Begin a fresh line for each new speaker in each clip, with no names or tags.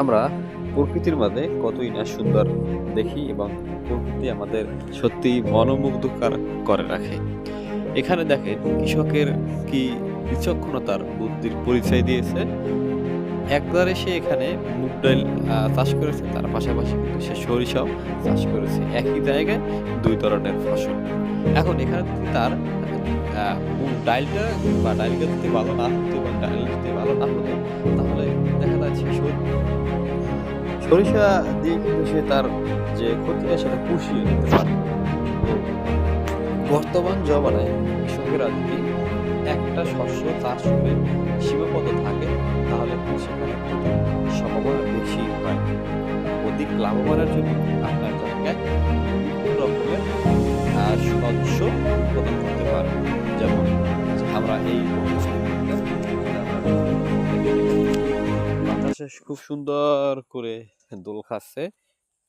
আমরা প্রকৃতির মাঝে কতই না সুন্দর দেখি এবং প্রকৃতি আমাদের সত্যি মনোমুগ্ধকর করে রাখে। এখানে দেখেন কৃষকের কি বিচক্ষণতার বুদ্ধির পরিচয় দিয়েছে। একবারে সে এখানে মুগ ডাল চাষ করেছে, তার পাশাপাশি কিন্তু সে সরিষাও চাষ করেছে। একই জায়গায় দুই ধরনের ফসল। এখন এখানে তার মুগ ডালটা বা ডালটা যদি ভালো না হতো বা ডাল যদি ভালো না হতো, তাহলে দেখা যাচ্ছে সরিষা দিয়ে কিন্তু সে তার যে ক্ষতিটা সেটা পুষিয়ে নিতে পারে। বর্তমান জমানায় কৃষকেরা যদি একটা শস্য চাষ করে সীমাবদ্ধ থাকে, তাহলে সেখানে সম্ভাবনা বেশি হয়। অধিক লাভবানের জন্য আপনার জায়গায় বিভিন্ন রকমের শস্য উৎপাদন করতে পারে যেমন আমরা এই খুব সুন্দর করে দোল খাচ্ছে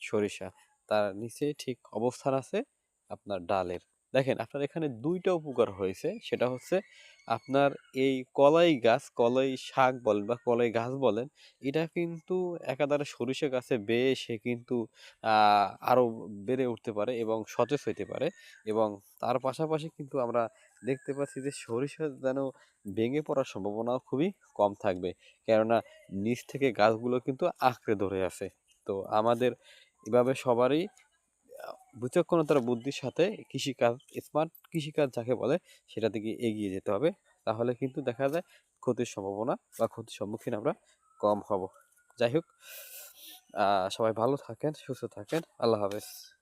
সরিষা। তার নিচে ঠিক অবস্থান আছে আপনার ডালের। দেখেন, আপনার এখানে দুইটা উপকার হয়েছে। সেটা হচ্ছে আপনার এই কলাই গাছ, কলাই শাক বলেন বা কলাই গাছ বলেন, এটা কিন্তু একাধারে সরিষা গাছে বেয়ে সে কিন্তু আরও বেড়ে উঠতে পারে এবং সতেজ হইতে পারে এবং তার পাশাপাশি কিন্তু আমরা দেখতে পাচ্ছি যে সরিষা যেন ভেঙে পড়ার সম্ভাবনাও খুবই কম থাকবে। কেননা নিচ থেকে গাছগুলো কিন্তু আঁকড়ে ধরে আছে। তো আমাদের এভাবে সবারই বিচক্ষণতার বুদ্ধির সাথে কৃষিকাজ স্মার্ট কৃষিকাজ যাকে বলে, সেটা দিকে এগিয়ে যেতে হবে। তাহলে কিন্তু দেখা যায় ক্ষতির সম্ভাবনা বা ক্ষতির সম্মুখীন আমরা কম হব। যাই হোক সবাই ভালো থাকেন, সুস্থ থাকেন। আল্লাহ হাফেজ।